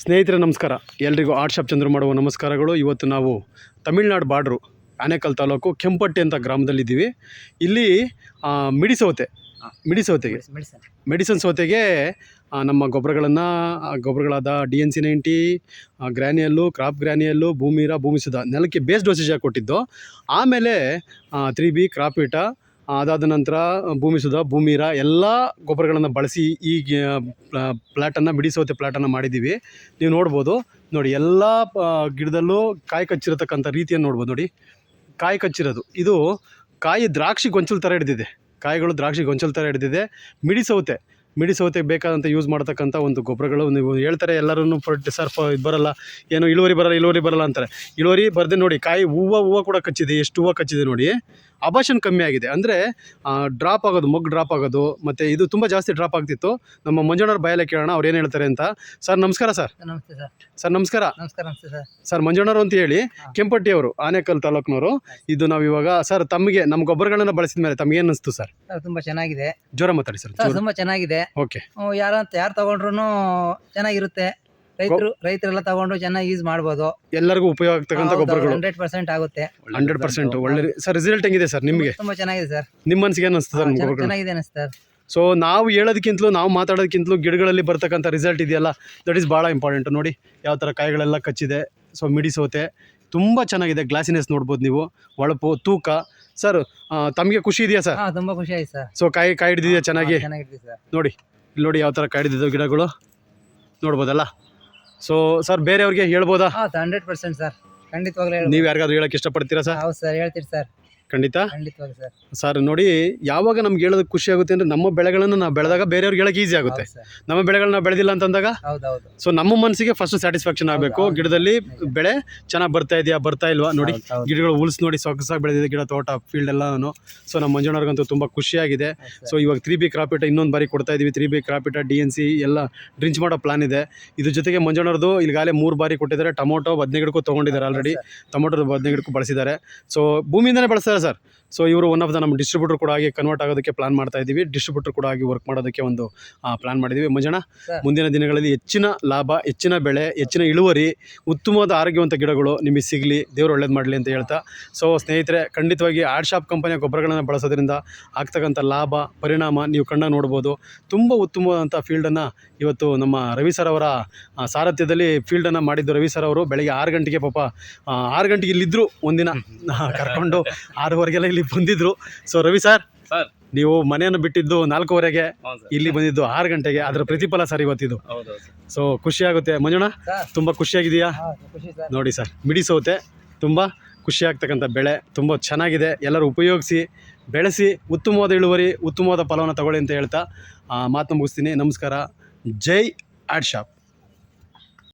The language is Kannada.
ಸ್ನೇಹಿತರೆ, ನಮಸ್ಕಾರ. ಎಲ್ರಿಗೂ ಆರ್ಟ್ ಶಾಪ್ ಚಂದ್ರ ಮಾಡುವ ನಮಸ್ಕಾರಗಳು. ಇವತ್ತು ನಾವು ತಮಿಳ್ನಾಡು ಬಾರ್ಡ್ರು, ಆನೇಕಲ್ ತಾಲೂಕು ಕೆಂಪಟ್ಟಿ ಅಂತ ಗ್ರಾಮದಲ್ಲಿದ್ದೀವಿ. ಇಲ್ಲಿ ಮಿಡಿಸೌತೆ ಮಿಡಿ ಸೌತೆ ಮಿಡಿ ಸೌತೆಗೆ ಮೆಡಿಸನ್ ಸೌತೆಗೆ ನಮ್ಮ ಗೊಬ್ಬರಗಳನ್ನು ಗೊಬ್ಬರಗಳಾದ D N C ninety granule crop granule ಭೂಮಿರ, ಭೂಮಿಸುದ ನೆಲಕ್ಕೆ ಬೇಸ್ ಡೋಸೇಜ್ ಹಾಕಿ ಕೊಟ್ಟಿದ್ದು ಆಮೇಲೆ ತ್ರೀ ಬಿ ಕ್ರಾಪಿಟ ಅದಾದ ನಂತರ ಭೂಮಿ ಸುಧ ಭೂಮಿರ ಎಲ್ಲ ಗೊಬ್ಬರಗಳನ್ನು ಬಳಸಿ ಈ ಪ್ಲ್ಯಾಟನ್ನು ಮಿಡಿ ಸೌತೆ ಪ್ಲ್ಯಾಟನ್ನು ಮಾಡಿದ್ದೀವಿ. ನೀವು ನೋಡ್ಬೋದು, ನೋಡಿ ಎಲ್ಲ ಗಿಡದಲ್ಲೂ ಕಾಯಿ ಕಚ್ಚಿರತಕ್ಕಂಥ ರೀತಿಯನ್ನು ನೋಡ್ಬೋದು ನೋಡಿ. ಕಾಯಿ ಕಚ್ಚಿರೋದು. ಇದು ಕಾಯಿ ದ್ರಾಕ್ಷಿ ಗೊಂಚಲು ಥರ ಹಿಡಿದಿದೆ. ಕಾಯಿಗಳು ದ್ರಾಕ್ಷಿ ಗೊಂಚಲು ಥರ ಹಿಡಿದಿದೆ. ಮಿಡಿ ಸೌತೆ ಮಿಡಿ ಬೇಕಾದಂಥ ಯೂಸ್ ಮಾಡ್ತಕ್ಕಂಥ ಒಂದು ಗೊಬ್ಬರಗಳು ನೀವು ಹೇಳ್ತಾರೆ ಎಲ್ಲರೂ ಸರ್ ಇದು ಬರಲ್ಲ, ಏನು ಇಳುವರಿ ಬರಲ್ಲ ಇಳುವರಿ ಬರಲ್ಲ ಅಂತಾರೆ. ಇಳುವರಿ ಬರದೆ ನೋಡಿ, ಕಾಯಿ ಹೂವು ಹೂವು ಕೂಡ ಕಚ್ಚಿದೆ. ಎಷ್ಟು ಹೂವು ಕಚ್ಚಿದೆ ನೋಡಿ. ಅಬಾಷನ್ ಕಮ್ಮಿ ಆಗಿದೆ. ಅಂದರೆ ಡ್ರಾಪ್ ಆಗೋದು ಮೊಗ್ಗು ಡ್ರಾಪ್ ಆಗೋದು ಮತ್ತು ಇದು ತುಂಬ ಜಾಸ್ತಿ ಡ್ರಾಪ್ ಆಗ್ತಿತ್ತು. ನಮ್ಮ ಮಂಜಣ್ಣವ್ರ ಬಾಯಲ್ಲೇ ಕೇಳೋಣ ಅವ್ರು ಏನು ಹೇಳ್ತಾರೆ ಅಂತ. ಸರ್ ನಮಸ್ಕಾರ ಸರ್. ನಮಸ್ತೆ ಸರ್. ಸರ್ ನಮಸ್ಕಾರ. ನಮಸ್ಕಾರ ನಮಸ್ತೆ ಸರ್. ಸರ್ ಮಂಜಣ್ಣವರು ಅಂತ ಹೇಳಿ ಕೆಂಪಟ್ಟಿ ಕೆಂಪಟ್ಟಿಯವರು ಆನೇಕಲ್ ತಾಲೂಕಿನವರು ಇದು ನಾವು ಇವಾಗ ಸರ್ ತಮಗೆ ನಮ್ಮ ಗೊಬ್ಬರಗಳನ್ನ ಬಳಸಿದ ಮೇಲೆ ತಮಗೆ ಏನು ಅನಿಸ್ತು ಸರ್? ತುಂಬ ಚೆನ್ನಾಗಿದೆ. ಜ್ವರ ಮಾತಾಡಿ ಸರ್ ತುಂಬ ತುಂಬಾ ಚೆನ್ನಾಗಿದೆ. ಓಕೆ. ಯಾರು ಅಂತ ಯಾರು ತಗೊಂಡ್ರು ಚೆನ್ನಾಗಿರುತ್ತೆ. ರೈತರು ರೈತರೆಲ್ಲ ತಗೊಂಡು ಚೆನ್ನಾಗಿ ಯೂಸ್ ಮಾಡ್ಬೋದು. ಎಲ್ಲರಿಗೂ ಉಪಯೋಗ ಆಗ್ತಕ್ಕಂಥ ಗೊಬ್ಬರಗಳು. ಹಂಡ್ರೆಡ್ ಪರ್ಸೆಂಟ್ ಆಗುತ್ತೆ. ಹಂಡ್ರೆಡ್ ಪರ್ಸೆಂಟ್ ಒಳ್ಳೆ ಸರ್ ರಿಸಲ್ಟ್ ಹೆಂಗಿದೆ ಸರ್ ನಿಮಗೆ? ತುಂಬಾ ಚೆನ್ನಾಗಿದೆ ಸರ್. ನಿಮ್ಮ ಮನಸ್ಸಿಗೆ ಏನು ಅನಿಸ್ತದೆ ಸರ್ ನಮ್ಮ ಗೊಬ್ಬರಗಳು? ಚೆನ್ನಾಗಿದೆ ಸರ್. ಸೊ ನಾವು ಹೇಳೋದಕ್ಕಿಂತಲೂ ನಾವು ಮಾತಾಡೋದಕ್ಕಿಂತಲೂ ಗಿಡಗಳಲ್ಲಿ ಬರ್ತಕ್ಕಂಥ ರಿಸಲ್ಟ್ ಇದೆಯಲ್ಲ ದಟ್ ಈಸ್ ಭಾಳ ಇಂಪಾರ್ಟೆಂಟ್ ನೋಡಿ ಯಾವ ಥರ ಕಾಯಿಗಳೆಲ್ಲ ಕಚ್ಚಿದೆ ಸೊ ಮಿಡಿ ಸೋತೆ ತುಂಬ ಚೆನ್ನಾಗಿದೆ ಗ್ಲಾಸಿನೆಸ್ ನೋಡ್ಬೋದು ನೀವು. ಹೊಳಪು ತೂಕ. ಸರ್ ತಮಗೆ ಖುಷಿ ಇದೆಯಾ ಸರ್? ಹಾ ತುಂಬಾ ಖುಷಿ ಆಯ್ತು ಸರ್. ಸೊ ಕಾಯಿ ಕಾಯಿ ಹಿಡಿದಿದೆಯಾ ಚೆನ್ನಾಗಿ? ಚೆನ್ನಾಗಿದೆ ಸರ್. ನೋಡಿ ಇಲ್ಲಿ ನೋಡಿ ಯಾವ ಥರ ಹಿಡಿದಿದೆ ಗಿಡಗಳು. ನೋಡ್ಬೋದಲ್ಲ? ಸೊ ಸರ್ ಬೇರೆಯವ್ರಿಗೆ ಹೇಳ್ಬೋದಾ? ಹೌದು ಹಂಡ್ರೆಡ್ ಪರ್ಸೆಂಟ್ ಸರ್ ಖಂಡಿತವಾಗ್ಲೂ ಹೇಳ್ಬೋದು. ನೀವು ಯಾರಿಗಾದ್ರೂ ಹೇಳಕ್ಕೆ ಇಷ್ಟಪಡ್ತೀರಾ ಸರ್ ಹೌದು ಸರ್ ಹೇಳ್ತೀರಿ ಸರ್ ಖಂಡಿತ. ಖಂಡಿತವಾಗಿ ಸರ್. ಸರ್ ನೋಡಿ ಯಾವಾಗ ನಮ್ಗೆ ಹೇಳೋದಕ್ಕೆ ಖುಷಿ ಆಗುತ್ತೆ ಅಂದರೆ ನಮ್ಮ ಬೆಳೆಗಳನ್ನು ನಾವು ಬೆಳೆದಾಗ ಬೇರೆಯವ್ರಿಗೆ ಹೇಳಕ್ಕೆ ಈಸಿ ಆಗುತ್ತೆ. ಹೌದು ಸರ್. ನಮ್ಮ ಬೆಳೆಗಳನ್ನ ಬೆಳೆದಿಲ್ಲ ಅಂತಂದಾಗ? ಹೌದೌದು. ಸೊ ನಮ್ಮ ಮನಸ್ಸಿಗೆ ಫಸ್ಟ್ ಸ್ಯಾಟಿಸ್ಫ್ಯಾಕ್ಷನ್ ಆಗಬೇಕು. ಗಿಡದಲ್ಲಿ ಬೆಳೆ ಚೆನ್ನಾಗಿ ಬರ್ತಾ ಇದೆಯಾ ಬರ್ತಾ ಇಲ್ವಾ? ನೋಡಿ ಹೌದು, ಹೌದು. ಗಿಡಗಳು ಉಲ್ಸ್ ನೋಡಿ ಸೊಗಸಾಗಿ ಬೆಳೆದಿದೆ ಗಿಡ ತೋಟ ಫೀಲ್ಡ್ ಎಲ್ಲಾನು. ಸೊ ನಮ್ಮ ಮಂಜಣ್ಣವ್ರಿಗಂತೂ ತುಂಬ ಖುಷಿಯಾಗಿದೆ. ಸೊ ಇವಾಗ ತ್ರೀ ಬಿ ಕ್ರಾಪಿಟ ಇನ್ನೊಂದು ಬಾರಿ ಕೊಡ್ತಾ ಇದೀವಿ. ತ್ರೀ ಬಿ ಕ್ರಾಪಿಟ ಡಿ ಎನ್ ಸಿ ಎಲ್ಲ ಡ್ರಿಂಚ್ ಮಾಡೋ ಪ್ಲಾನ್ ಇದೆ. ಇದ್ರ ಜೊತೆಗೆ ಮಂಜಣ್ಣವ್ರದ್ದು ಈಗಾಗಲೇ ಮೂರು ಬಾರಿ ಕೊಟ್ಟಿದ್ದಾರೆ. ಟೊಮೊಟೊ ಬದನೆ ಗಿಡಕ್ಕೂ ತೊಗೊಂಡಿದ್ದಾರೆ ಆಲ್ರೆಡಿ. ಟೊಮೊಟೊ ಬದನೆ ಗಿಡಕ್ಕೂ ಬಳಸಿದ್ದಾರೆ. ಸೊ ಭೂಮಿಯಿಂದನೇ ಬಳಸ್ತಾರೆ ಸರ್. ಸೊ ಇವರು ಒನ್ ಆಫ್ ದ ನಮ್ಮ ಡಿಸ್ಟ್ರಿಬ್ಯೂಟರ್ ಕೂಡ ಆಗಿ ಕನ್ವರ್ಟ್ ಆಗೋದಕ್ಕೆ ಪ್ಲಾನ್ ಮಾಡ್ತಾ ಇದ್ದೀವಿ. ಡಿಸ್ಟ್ರಿಬ್ಯೂಟರ್ ಕೂಡ ಆಗಿ ವರ್ಕ್ ಮಾಡೋದಕ್ಕೆ ಒಂದು ಪ್ಲಾನ್ ಮಾಡಿದ್ದೀವಿ. ಮಂಜಣ್ಣ ಮುಂದಿನ ದಿನಗಳಲ್ಲಿ ಹೆಚ್ಚಿನ ಲಾಭ ಹೆಚ್ಚಿನ ಬೆಳೆ ಹೆಚ್ಚಿನ ಇಳುವರಿ ಉತ್ತಮವಾದ ಆರೋಗ್ಯವಂತ ಗಿಡಗಳು ನಿಮಗೆ ಸಿಗಲಿ. ದೇವರು ಒಳ್ಳೇದು ಮಾಡಲಿ ಅಂತ ಹೇಳ್ತಾ. ಸೊ ಸ್ನೇಹಿತರೆ ಖಂಡಿತವಾಗಿ ಆರ್ಟ್ ಶಾಪ್ ಕಂಪನಿಯ ಗೊಬ್ಬರಗಳನ್ನು ಬಳಸೋದ್ರಿಂದ ಆಗ್ತಕ್ಕಂಥ ಲಾಭ ಪರಿಣಾಮ ನೀವು ಕಣ್ಣ ನೋಡ್ಬೋದು. ತುಂಬ ಉತ್ತಮವಾದಂಥ ಫೀಲ್ಡನ್ನು ಇವತ್ತು ನಮ್ಮ ರವಿ ಸರ್ ಅವರ ಸಾರಥ್ಯದಲ್ಲಿ ಫೀಲ್ಡನ್ನು ಮಾಡಿದ್ದು ರವಿ ಸರ್ ಅವರು. ಬೆಳಗ್ಗೆ ಆರು ಗಂಟೆಗೆ ಪಾಪ ಆರು ಗಂಟೆಗೆ ಇಲ್ಲಿದ್ದರು ಒಂದಿನ. ಕರ್ಕೊಂಡು ಆರೂವರೆಗೆಲ್ಲ ಇಲ್ಲಿ ಬಂದಿದ್ದರು ಸೊ ರವಿ ಸರ್ ಸರ್ ನೀವು ಮನೆಯನ್ನು ಬಿಟ್ಟಿದ್ದು ನಾಲ್ಕೂವರೆಗೆ ಇಲ್ಲಿ ಬಂದಿದ್ದು ಆರು ಗಂಟೆಗೆ ಅದರ ಪ್ರತಿಫಲ ಸರ್ ಇವತ್ತಿದು. ಹೌದು ಖುಷಿ ಸೊ ಖುಷಿಯಾಗುತ್ತೆ ಮಂಜುಣ ತುಂಬ ಖುಷಿಯಾಗಿದೆಯಾ ಹಾ ಖುಷಿ ಸರ್ ನೋಡಿ ಸರ್ ಮಿಡಿಸೋತೆ ತುಂಬ ಖುಷಿ ಆಗ್ತಕ್ಕಂಥ ಬೆಳೆ ತುಂಬ ಚೆನ್ನಾಗಿದೆ. ಎಲ್ಲರೂ ಉಪಯೋಗಿಸಿ ಬೆಳೆಸಿ ಉತ್ತಮವಾದ ಇಳುವರಿ ಉತ್ತಮವಾದ ಫಲವನ್ನು ತಗೊಳ್ಳಿ ಅಂತ ಹೇಳ್ತಾ ಮಾತು ಮಾತನ್ನ ಮುಗಿಸ್ತೀನಿ. ನಮಸ್ಕಾರ. ಜೈ ಆಡ್ಶಾಪ್ ಶಾಪ್.